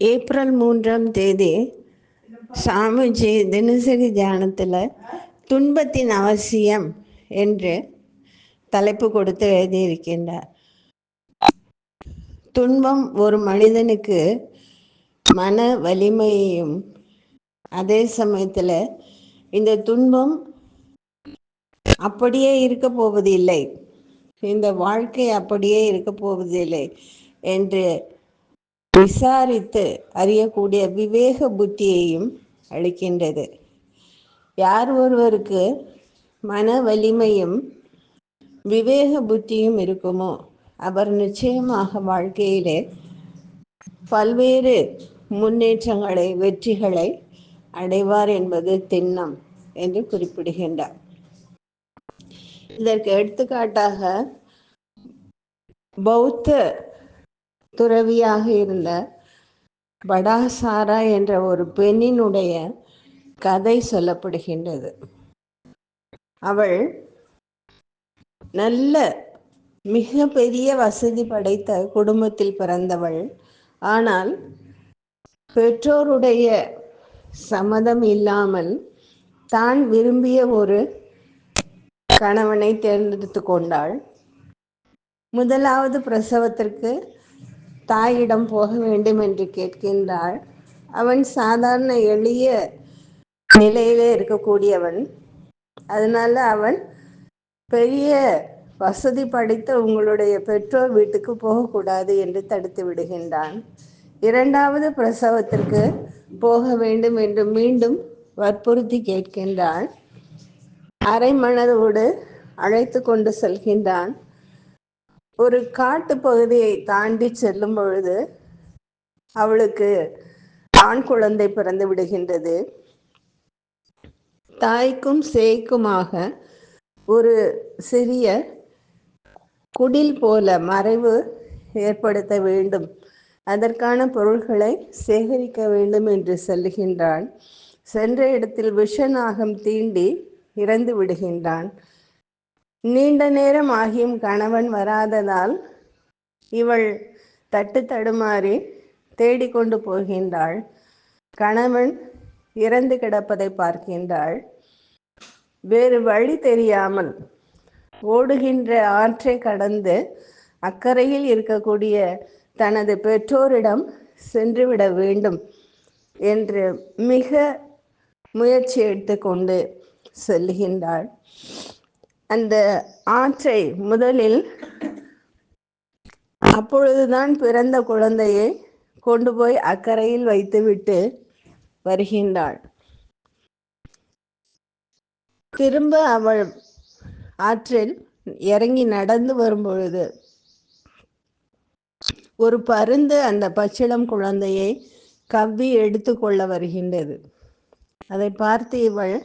April மூன்றாம் தேதி சாமிஜி தினசரி தியானத்தில் துன்பத்தின் அவசியம் என்று தலைப்பு கொடுத்து எழுதியிருக்கின்றார். துன்பம் ஒரு மனிதனுக்கு மன வலிமையையும் அதே சமயத்தில் இந்த துன்பம் அப்படியே இருக்க போவதில்லை. இந்த வாழ்க்கை அப்படியே இருக்க போவதில்லை என்று விசாரித்து அறியக்கூடிய விவேக புத்தியையும் அளிக்கின்றது. யார் ஒருவருக்கு மன வலிமையும் விவேக புத்தியும் இருக்குமோ அவர் நிச்சயமாக வாழ்க்கையிலே பல்வேறு முன்னேற்றங்களை வெற்றிகளை அடைவார் என்பது திண்ணம் என்று குறிப்பிடுகின்றார். இதற்கு எடுத்துக்காட்டாக பௌத்த துறவியாக இருந்த படாசாரா என்ற ஒரு பெண்ணினுடைய கதை சொல்லப்படுகின்றது. அவள் நல்ல மிக பெரிய வசதி படைத்த குடும்பத்தில் பிறந்தவள். ஆனால் பெற்றோருடைய சம்மதம் இல்லாமல் தான் விரும்பிய ஒரு கணவனை தேர்ந்தெடுத்து கொண்டாள். முதலாவது பிரசவத்திற்கு தாயிடம் போக வேண்டும் என்று கேட்கின்றாள். அவன் சாதாரண எளிய நிலையிலே இருக்கக்கூடியவன். அதனால அவன் பெரிய வசதி படைத்த உங்களுடைய பெற்றோர் வீட்டுக்கு போகக்கூடாது என்று தடுத்து விடுகின்றான். இரண்டாவது பிரசவத்திற்கு போக வேண்டும் என்று மீண்டும் வற்புறுத்தி கேட்கின்றான். அரை மனதோடு அழைத்து கொண்டு செல்கின்றான். ஒரு காட்டு பகுதியை தாண்டி செல்லும் பொழுது அவளுக்கு ஆண் குழந்தை பிறந்து விடுகின்றது. தாய்க்கும் சேய்க்குமாக ஒரு சிறிய குடில் போல மறைவு ஏற்படுத்த வேண்டும். அதற்கான பொருள்களை சேகரிக்க வேண்டும் என்று சொல்லுகின்றான். சென்ற இடத்தில் விஷநாகம் தீண்டி இறந்து விடுகின்றான். நீண்ட நேரம் ஆகியும் கணவன் வராததால் இவள் தட்டு தடுமாறி தேடிக்கொண்டு போகின்றாள். கணவன் இறந்து கிடப்பதை பார்க்கின்றாள். வேறு வழி தெரியாமல் ஓடுகின்ற ஆற்றை கடந்து அக்கறையில் இருக்கக்கூடிய தனது பெற்றோரிடம் சென்றுவிட வேண்டும் என்று மிக முயற்சி எடுத்துக்கொண்டு செல்கின்றாள். அந்த ஆற்றை முதலில் அப்பொழுதுதான் பிறந்த குழந்தையை கொண்டு போய் அக்கறையில் வைத்துவிட்டு வருகின்றாள். திரும்ப அவள் ஆற்றில் இறங்கி நடந்து வரும்பொழுது ஒரு பருந்து அந்த பச்சிளம் குழந்தையை கவ்வி எடுத்து கொள்ள வருகின்றது. அதை பார்த்து இவள்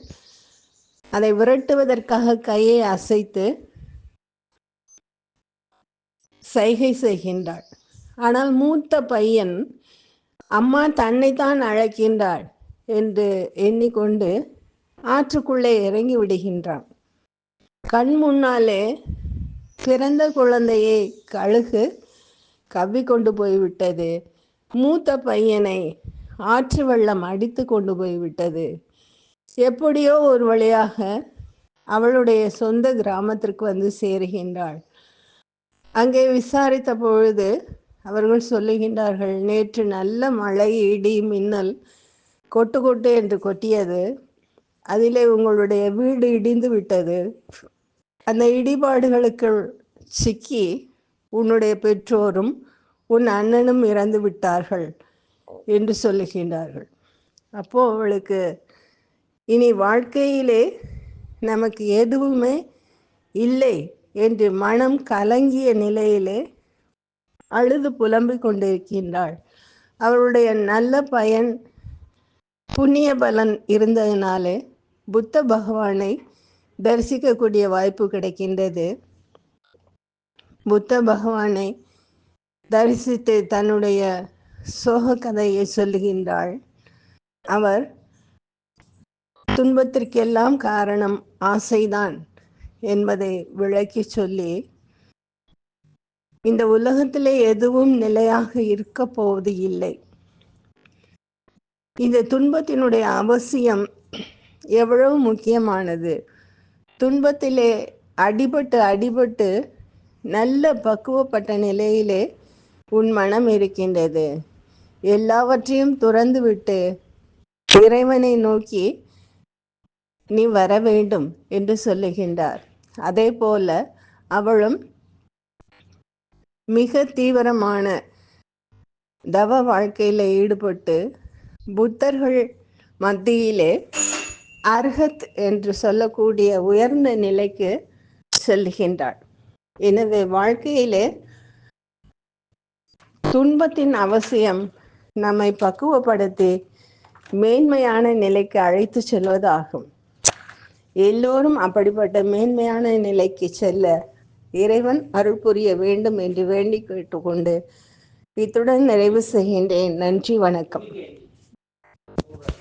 அதை விரட்டுவதற்காக கையை அசைத்து சைகை செய்கின்றாள். ஆனால் மூத்த பையன் அம்மா தன்னைத்தான் அழைக்கின்றாள் என்று எண்ணிக்கொண்டு ஆற்றுக்குள்ளே இறங்கி விடுகின்றான். கண் முன்னாலே பிறந்த குழந்தையை கழுகு கவ்வி கொண்டு போய்விட்டது. மூத்த பையனை ஆற்று வெள்ளம் அடித்து கொண்டு போய்விட்டது. எப்படியோ ஒரு வழியாக அவளுடைய சொந்த கிராமத்திற்கு வந்து சேருகின்றாள். அங்கே விசாரித்த பொழுது அவர்கள் சொல்லுகின்றார்கள் நேற்று நல்ல மழை இடி மின்னல் கொட்டு கொட்டு என்று கொட்டியது. அதிலே உங்களுடைய வீடு இடிந்து விட்டது. அந்த இடிபாடுகளுக்கு சிக்கி உன்னுடைய பெற்றோரும் உன் அண்ணனும் இறந்து விட்டார்கள் என்று சொல்லுகின்றார்கள். அப்போ அவளுக்கு இனி வாழ்க்கையிலே நமக்கு எதுவுமே இல்லை என்று மனம் கலங்கிய நிலையிலே அழுது புலம்பிக் கொண்டிருக்கின்றாள். அவளுடைய நல்ல பயன் புண்ணிய பலன் இருந்ததினாலே புத்த பகவானை தரிசிக்கக்கூடிய வாய்ப்பு கிடைக்கின்றது. புத்த பகவானை தரிசித்து தன்னுடைய சோக கதையை சொல்லுகின்றாள். அவர் துன்பத்திற்கெல்லாம் காரணம் ஆசைதான் என்பதை விளக்கி சொல்லி இந்த உலகத்திலே எதுவும் நிலையாக இருக்க போவது இல்லை. இந்த துன்பத்தினுடைய அவசியம் எவ்வளவு முக்கியமானது? துன்பத்திலே அடிபட்டு அடிபட்டு நல்ல பக்குவப்பட்ட நிலையிலே உன் மனம் இருக்கின்றது. எல்லாவற்றையும் துறந்துவிட்டு இறைவனை நோக்கி நீ வர வேண்டும் என்று சொல்லுகின்றார். அதே போல அவளும் மிக தீவிரமான தவ வாழ்க்கையில் ஈடுபட்டு புத்தர்கள் மத்தியிலே அர்ஹத் என்று சொல்லக்கூடிய உயர்ந்த நிலைக்கு செல்கின்றாள். எனவே வாழ்க்கையிலே துன்பத்தின் அவசியம் நம்மை பக்குவப்படுத்தி மேன்மையான நிலைக்கு அழைத்து செல்வதாகும். எல்லோரும் அப்படிப்பட்ட மேன்மையான நிலைக்கு செல்ல இறைவன் அருள் புரிய வேண்டும் என்று வேண்டி கேட்டுக்கொண்டு இத்துடன் நிறைவு செய்கின்றேன். நன்றி வணக்கம்.